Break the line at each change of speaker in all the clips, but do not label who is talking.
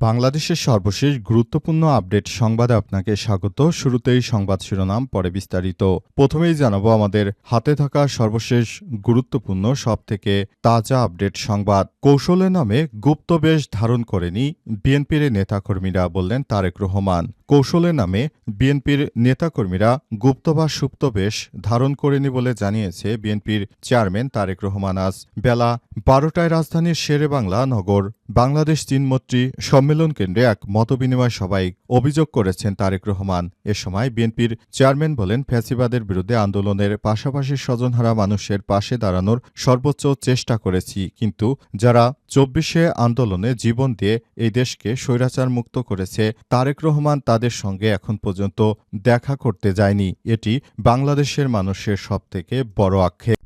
বাংলাদেশের সর্বশেষ গুরুত্বপূর্ণ আপডেট সংবাদে আপনাকে স্বাগত। শুরুতেই সংবাদ শিরোনাম, পরে বিস্তারিত। প্রথমেই জানাব আমাদের হাতে থাকা সর্বশেষ গুরুত্বপূর্ণ, সবথেকে তাজা আপডেট সংবাদ। কৌশলে নামে গুপ্তবেশ ধারণ করেনি বিএনপির নেতাকর্মীরা বললেন তারেক রহমান। কৌশলে নামে বিএনপির নেতাকর্মীরা গুপ্ত বা সুপ্ত বেশ ধারণ করেনি বলে জানিয়েছে বিএনপির চেয়ারম্যান তারেক রহমান। আজ বেলা বারোটায় রাজধানীর শেরে বাংলা নগর বাংলাদেশ চীনমৈত্রী সম্মেলন কেন্দ্রে এক মতবিনিময় সভায় অভিযোগ করেছেন তারেক রহমান। এ সময় বিএনপির চেয়ারম্যান বলেন, ফ্যাসিবাদের বিরুদ্ধে আন্দোলনের পাশাপাশি স্বজনহারা মানুষের পাশে দাঁড়ানোর সর্বোচ্চ চেষ্টা করেছি। কিন্তু যারা চব্বিশে আন্দোলনে জীবন দিয়ে এই দেশকে স্বৈরাচার মুক্ত করেছে, তারেক রহমান তাদের সঙ্গে এখন পর্যন্ত দেখা করতে যায়নি। এটি বাংলাদেশের মানুষের সবথেকে বড় আক্ষেপ।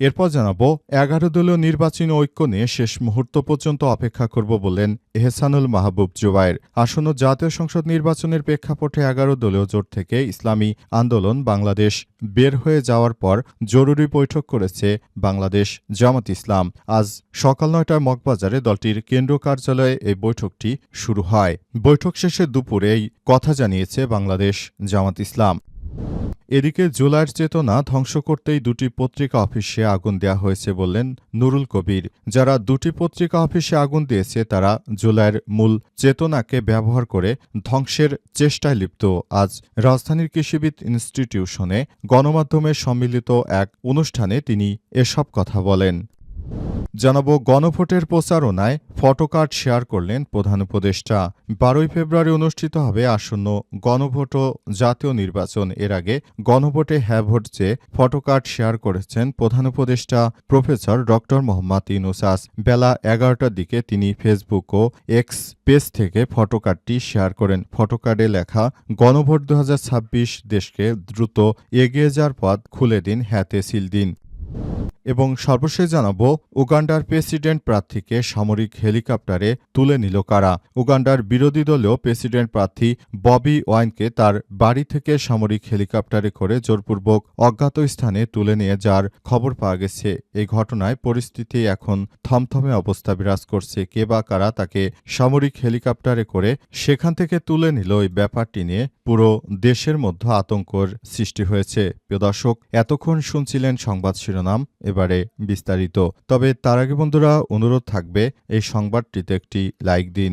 এরপর জানাব, এগারো দলীয় নির্বাচনী ঐক্য নিয়ে শেষ মুহূর্ত পর্যন্ত অপেক্ষা করব বললেন এহসানুল মাহবুব জুবাইর আসন্ন জাতীয় সংসদ নির্বাচনের প্রেক্ষাপটে এগারো দলীয় জোট থেকে ইসলামী আন্দোলন বাংলাদেশ বের হয়ে যাওয়ার পর জরুরি বৈঠক করেছে বাংলাদেশ জামাত ইসলাম। আজ সকাল নয়টায় মগবাজারে দলটির কেন্দ্র কার্যালয়ে এই বৈঠকটি শুরু হয়। বৈঠক শেষে দুপুরে এই কথা জানিয়েছে বাংলাদেশ জামাত ইসলাম। এদিকে জুলাইয়ের চেতনা ধ্বংস করতেই দুটি পত্রিকা অফিসে আগুন দেয়া হয়েছে বললেন নুরুল কবির। যারা দুটি পত্রিকা অফিসে আগুন দিয়েছে, তারা জুলাইয়ের মূল চেতনাকে ব্যবহার করে ধ্বংসের চেষ্টায় লিপ্ত। আজ রাজধানীর কৃষিবিদ ইনস্টিটিউশনে গণমাধ্যমে সম্মিলিত এক অনুষ্ঠানে তিনি এসব কথা বলেন। জানাব, গণভোটের প্রচারণায় ফটোকার্ড শেয়ার করলেন প্রধান উপদেষ্টা। বারোই ফেব্রুয়ারি অনুষ্ঠিত হবে আসন্ন গণভোট ও জাতীয় নির্বাচন। এর আগে গণভোটে হ্যাঁ ভোট চেয়ে ফটোকার্ড শেয়ার করেছেন প্রধান উপদেষ্টা প্রফেসর ড মোহাম্মদ ইনুসাস বেলা এগারোটার দিকে তিনি ফেসবুক ও এক্স পেজ থেকে ফটোকার্ডটি শেয়ার করেন। ফটোকার্ডে লেখা, গণভোট দুহাজার ছাব্বিশ দেশকে দ্রুত এগিয়ে যাওয়ার পথ খুলে দিন হ্যাতে সিল দিন। এবং সর্বশেষ জানাব, উগান্ডার প্রেসিডেন্ট প্রার্থীকে সামরিক হেলিকপ্টারে তুলে নিল কারা? উগান্ডার বিরোধী দলীয় প্রেসিডেন্ট প্রার্থী ববি ওয়াইনকে তার বাড়ি থেকে সামরিক হেলিকপ্টারে করে জোরপূর্বক অজ্ঞাত স্থানে তুলে নিয়ে যার খবর পাওয়া গেছে। এই ঘটনায় পরিস্থিতি এখন থমথমে অবস্থা বিরাজ করছে। কে বা কারা তাকে সামরিক হেলিকপ্টারে করে সেখান থেকে তুলে নিল, এই ব্যাপারটি নিয়ে পুরো দেশের মধ্যে আতঙ্কর সৃষ্টি হয়েছে। প্রিয় দর্শক, এতক্ষণ শুনছিলেন সংবাদ শিরোনাম, এবারে বিস্তারিত। তবে তার আগে বন্ধুরা, অনুরোধ থাকবে, এই সংবাদটিতে একটি লাইক দিন।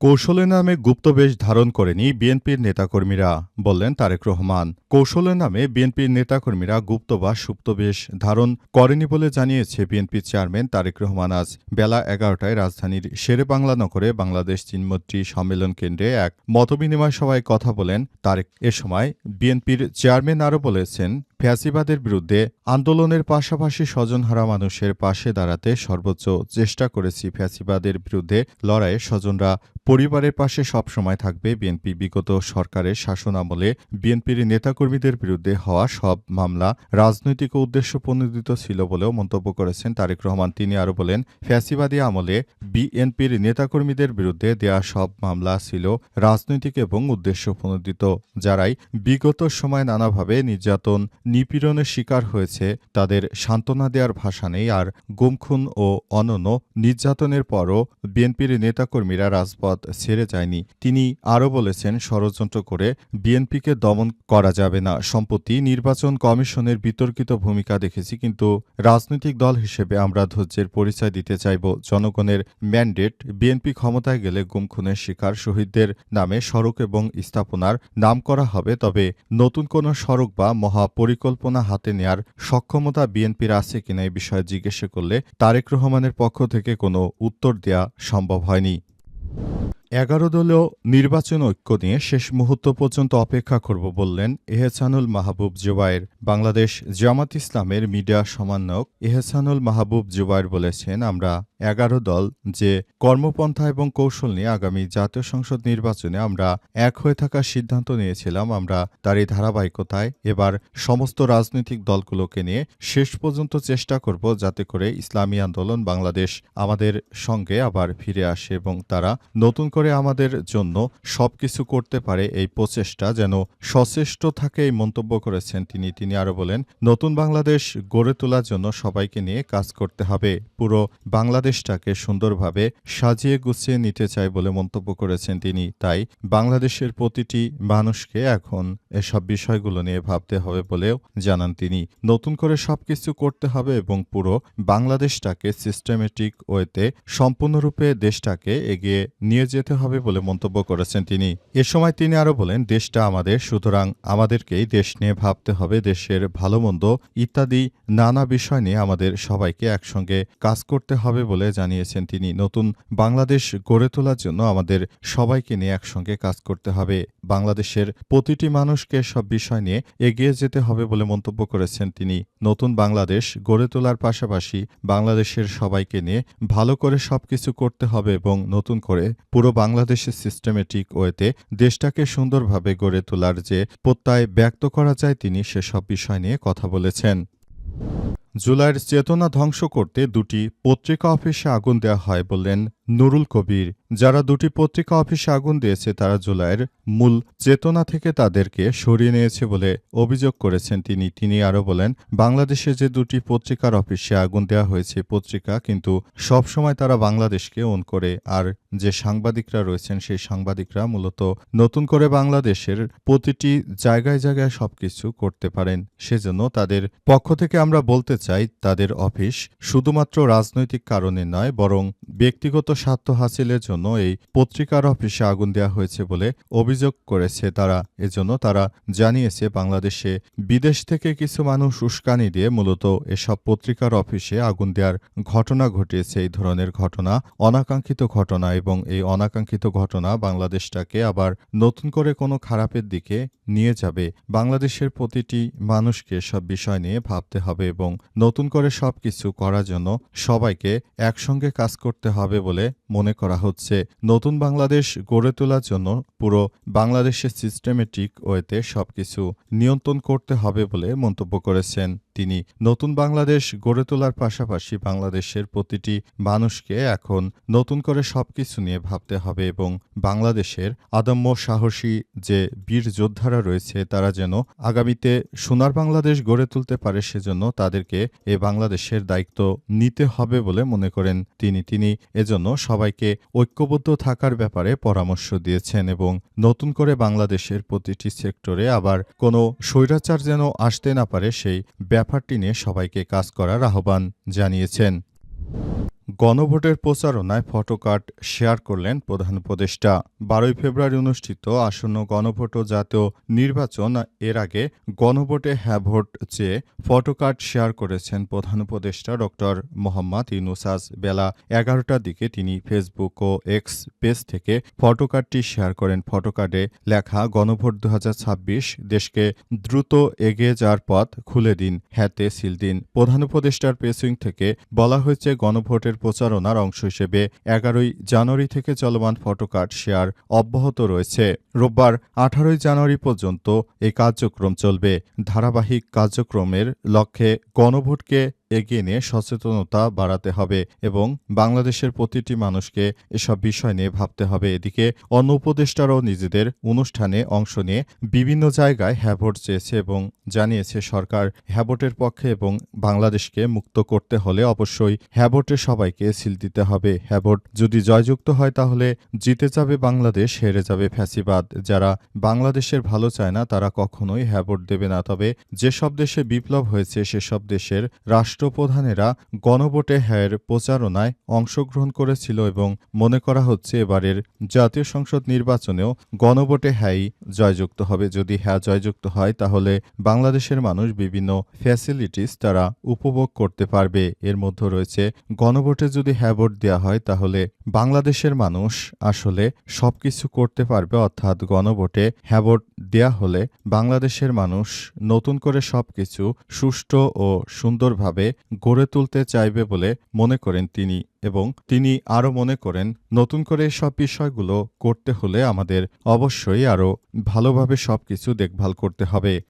কৌশলের নামে গুপ্তবেশ ধারণ করেনি বিএনপির নেতাকর্মীরা, বললেন তারেক রহমান। কৌশলের নামে বিএনপির নেতাকর্মীরা গুপ্ত বা সুপ্তবেশ ধারণ করেনি বলে জানিয়েছে বিএনপির চেয়ারম্যান তারেক রহমান আজ বেলা এগারোটায় রাজধানীর শেরে বাংলা নগরে বাংলাদেশ চীনমৈত্রী সম্মেলন কেন্দ্রে এক মতবিনিময় সভায় কথা বলেন তারেক। এ সময় বিএনপির চেয়ারম্যান আরও বলেছেন ফ্যাসিবাদের বিরুদ্ধে আন্দোলনের পাশাপাশি স্বজনহারা মানুষের পাশে দাঁড়াতে সর্বোচ্চ চেষ্টা করেছি ফ্যাসিবাদের বিরুদ্ধে লড়াইয়ে স্বজনরা পরিবারের পাশে সবসময় থাকবে। বিএনপি বিগত সরকারের শাসন আমলে বিএনপির নেতাকর্মীদের বিরুদ্ধে হওয়া সব মামলা রাজনৈতিক উদ্দেশ্য প্রণোদিত ছিল বলেও মন্তব্য করেছেন তারেক রহমান। তিনি আরও বলেন, ফ্যাসিবাদী আমলে বিএনপির নেতাকর্মীদের বিরুদ্ধে দেয়া সব মামলা ছিল রাজনৈতিক এবং উদ্দেশ্য প্রণোদিত যারাই বিগত সময় নানাভাবে নির্যাতন নিপীড়নের শিকার হয়েছে, তাদের সান্ত্বনা দেওয়ার ভাষা নেই আর গুমখুন ও অনন্য নির্যাতনের পরও বিএনপির নেতাকর্মীরা রাজপথ ছেড়ে যায়নি। তিনি আরও বলেছেন, ষড়যন্ত্র করে বিএনপিকে দমন করা যাবে না। সম্প্রতি নির্বাচন কমিশনের বিতর্কিত ভূমিকা দেখেছি, কিন্তু রাজনৈতিক দল হিসেবে আমরা ধৈর্যের পরিচয় দিতে চাইব। জনগণের ম্যান্ডেট, বিএনপি ক্ষমতায় গেলে গুমখুনের শিকার শহীদদের নামে সড়ক এবং স্থাপনার নাম করা হবে, তবে নতুন কোনো সড়ক বা মহা পরিকল্পনা হাতে নেয়ার সক্ষমতা বিএনপির আছে কিনা এ বিষয়ে জিজ্ঞেস করলে তারেক রহমানের পক্ষ থেকে কোনো উত্তর দেয়া সম্ভব হয়নি। এগারো দলীয় নির্বাচন ঐক্য নিয়ে শেষ মুহূর্ত পর্যন্ত অপেক্ষা করব বললেন এহসানুল মাহবুব জুবায়ের বাংলাদেশ জামাত ইসলামের মিডিয়া সমন্বয়ক এহসানুল মাহবুব জুবায়ের বলেছেন, আমরা এগারো দল যে কর্মপন্থা এবং কৌশল নিয়ে আগামী জাতীয় সংসদ নির্বাচনে আমরা এক হয়ে থাকার সিদ্ধান্ত নিয়েছিলাম, আমরা তার এই ধারাবাহিকতায় এবার সমস্ত রাজনৈতিক দলগুলোকে নিয়ে শেষ পর্যন্ত চেষ্টা করব যাতে করে ইসলামী আন্দোলন বাংলাদেশ আমাদের সঙ্গে আবার ফিরে আসে এবং তারা নতুন করে আমাদের জন্য সবকিছু করতে পারে এই প্রচেষ্টা, যেন সচেষ্ট থাকে এই মন্তব্য করেছেন তিনি। তিনি আরও বলেন, নতুন বাংলাদেশ গড়ে তোলার জন্য সবাইকে নিয়ে কাজ করতে হবে। পুরো বাংলাদেশটাকে সুন্দরভাবে সাজিয়ে গুছিয়ে নিতে চাই বলে মন্তব্য করেছেন তিনি। তাই বাংলাদেশের প্রতিটি মানুষকে এখন এসব বিষয়গুলো নিয়ে ভাবতে হবে বলেও জানান তিনি। নতুন করে সবকিছু করতে হবে এবং পুরো বাংলাদেশটাকে সিস্টেমেটিক ওয়েতে সম্পূর্ণরূপে দেশটাকে এগিয়ে নিয়ে যেতে হবে বলে মন্তব্য করেছেন তিনি। এ সময় তিনি আরও বলেন, দেশটা আমাদের, সুতরাং আমাদেরকেই দেশ নিয়ে ভাবতে হবে, দেশের ভালো মন্দ ইত্যাদি নানা বিষয় নিয়ে আমাদের সবাইকে একসঙ্গে কাজ করতে হবে বলে জানিয়েছেন তিনি। নতুন বাংলাদেশ গড়ে তোলার জন্য আমাদের সবাইকে নিয়ে একসঙ্গে কাজ করতে হবে। বাংলাদেশের প্রতিটি মানুষকে সব বিষয় নিয়ে এগিয়ে যেতে হবে বলে মন্তব্য করেছেন তিনি। নতুন বাংলাদেশ গড়ে তোলার পাশাপাশি বাংলাদেশের সবাইকে নিয়ে ভালো করে সবকিছু করতে হবে এবং নতুন করে পুরো বাংলাদেশের সিস্টেমেটিক ওয়েতে দেশটাকে সুন্দরভাবে গড়ে তোলার যে প্রত্যয় ব্যক্ত করা যায় তিনি সেসব বিষয় নিয়ে কথা বলেছেন। জুলাইয়ের চেতনা ধ্বংস করতে দুটি পত্রিকা অফিসে আগুন দেওয়া হয় বললেন নুরুল কবির। যারা দুটি পত্রিকা অফিসে আগুন দিয়েছে, তারা জুলাইয়ের মূল চেতনা থেকে তাদেরকে সরিয়ে নিয়েছে বলে অভিযোগ করেছেন তিনি। তিনি আরও বলেন, বাংলাদেশে যে দুটি পত্রিকার অফিসে আগুন দেওয়া হয়েছে, পত্রিকা কিন্তু সবসময় তারা বাংলাদেশকে অন করে, আর যে সাংবাদিকরা রয়েছেন, সেই সাংবাদিকরা মূলত নতুন করে বাংলাদেশের প্রতিটি জায়গায় জায়গায় সবকিছু করতে পারেন। সেজন্য তাদের পক্ষ থেকে আমরা বলতে চাই, তাদের অফিস শুধুমাত্র রাজনৈতিক কারণে নয়, বরং ব্যক্তিগত স্বার্থ হাসিলের জন্য এই পত্রিকার অফিসে আগুন দেওয়া হয়েছে বলে অভিযোগ করেছে তারা। এজন্য তারা জানিয়েছে, বাংলাদেশে বিদেশ থেকে কিছু মানুষ উস্কানি দিয়ে মূলত এসব পত্রিকার অফিসে আগুন দেওয়ার ঘটনা ঘটিয়েছে। এই ধরনের ঘটনা অনাকাঙ্ক্ষিত ঘটনা এবং এই অনাকাঙ্ক্ষিত ঘটনা বাংলাদেশটাকে আবার নতুন করে কোনো খারাপের দিকে নিয়ে যাবে। বাংলাদেশের প্রতিটি মানুষকে সব বিষয় নিয়ে ভাবতে হবে এবং নতুন করে সবকিছু করার জন্য সবাইকে একসঙ্গে কাজ করতে হবে বলে মনে করা হচ্ছে। নতুন বাংলাদেশ গড়ে তোলার জন্য পুরো বাংলাদেশের সিস্টেমেটিক ওয়েতে সবকিছু নিয়ন্ত্রণ করতে হবে বলে মন্তব্য করেছেন। তিনি নতুন বাংলাদেশ গড়ে তোলার পাশাপাশি বাংলাদেশের প্রতিটি মানুষকে এখন নতুন করে সবকিছু নিয়ে ভাবতে হবে এবং বাংলাদেশের আদম্য সাহসী যে বীর যোদ্ধারা রয়েছে, তারা যেন আগামীতে সোনার বাংলাদেশ গড়ে তুলতে পারে সেজন্য তাদেরকে এ বাংলাদেশের দায়িত্ব নিতে হবে বলে মনে করেন তিনি। তিনি এজন্য সবাইকে ঐক্যবদ্ধ থাকার ব্যাপারে পরামর্শ দিয়েছেন এবং নতুন করে বাংলাদেশের প্রতিটি সেক্টরে আবার কোনো স্বৈরাচার যেন আসতে না পারে সেই ব্যাপারটি নিয়ে সবাইকে কাজ করার আহ্বান জানিয়েছেন। গণভোটের প্রচারণায় ফটোকার্ড শেয়ার করলেন প্রধান উপদেষ্টা। বারোই ফেব্রুয়ারি অনুষ্ঠিত আসন্ন গণভোট ও জাতীয় নির্বাচন এর আগে গণভোটে হ্যাঁ ভোট চেয়ে ফটোকার্ড শেয়ার করেছেন প্রধান উপদেষ্টা ডক্টর মোহাম্মদ ইউনুসাস বেলা এগারোটার দিকে তিনি ফেসবুক ও এক্স পেজ থেকে ফটোকার্ডটি শেয়ার করেন। ফটোকার্ডে লেখা, গণভোট দু হাজার ছাব্বিশ, দেশকে দ্রুত এগিয়ে যাওয়ার পথ খুলে দিন হ্যাতে সিল দিন। প্রধান উপদেষ্টার পেসুইং থেকে বলা হয়েছে, গণভোটের প্রচারণার অংশ হিসেবে এগারোই জানুয়ারি থেকে চলমান ফটোকার্ড শেয়ার অব্যাহত রয়েছে। রোববার আঠারোই জানুয়ারি পর্যন্ত এই কার্যক্রম চলবে। ধারাবাহিক কার্যক্রমের লক্ষ্যে গণভোটকে এগিয়ে নিয়ে সচেতনতা বাড়াতে হবে এবং বাংলাদেশের প্রতিটি মানুষকে এসব বিষয় নিয়ে ভাবতে হবে। এদিকে অন্য উপদেষ্টারাও নিজেদের অনুষ্ঠানে অংশ নিয়ে বিভিন্ন জায়গায় হ্যাভোট চেয়েছে এবং জানিয়েছে, সরকার হ্যাভোটের পক্ষে এবং বাংলাদেশকে মুক্ত করতে হলে অবশ্যই হ্যাভোটে সবাইকে সিল দিতে হবে। হ্যাভোট যদি জয়যুক্ত হয় তাহলে জিতে যাবে বাংলাদেশ, হেরে যাবে ফ্যাসিবাদ। যারা বাংলাদেশের ভালো চায় না, তারা কখনোই হ্যাভোট দেবে না। তবে যেসব দেশে বিপ্লব হয়েছে, সেসব দেশের রাষ্ট্র রাষ্ট্রপ্রধানেরা গণভোটে হ্যায়ের প্রচারণায় অংশগ্রহণ করেছিল এবং মনে করা হচ্ছে এবারের জাতীয় সংসদ নির্বাচনেও গণভোটে হ্যাই জয়যুক্ত হবে। যদি হ্যাঁ জয়যুক্ত হয়, তাহলে বাংলাদেশের মানুষ বিভিন্ন ফ্যাসিলিটিস তারা উপভোগ করতে পারবে। এর মধ্যে রয়েছে, গণভোটে যদি হ্যাঁ ভোট দেওয়া হয়, তাহলে বাংলাদেশের মানুষ আসলে সবকিছু করতে পারবে। অর্থাৎ গণভোটে হ্যাঁ ভোট দেওয়া হলে বাংলাদেশের মানুষ নতুন করে সবকিছু সুষ্ঠু ও সুন্দরভাবে গড়ে তুলতে চাইবে বলে মনে করেন তিনি এবং তিনি আরও মনে করেন, নতুন করে সব বিষয়গুলো করতে হলে আমাদের অবশ্যই আরও ভালোভাবে সব কিছু দেখভাল করতে হবে।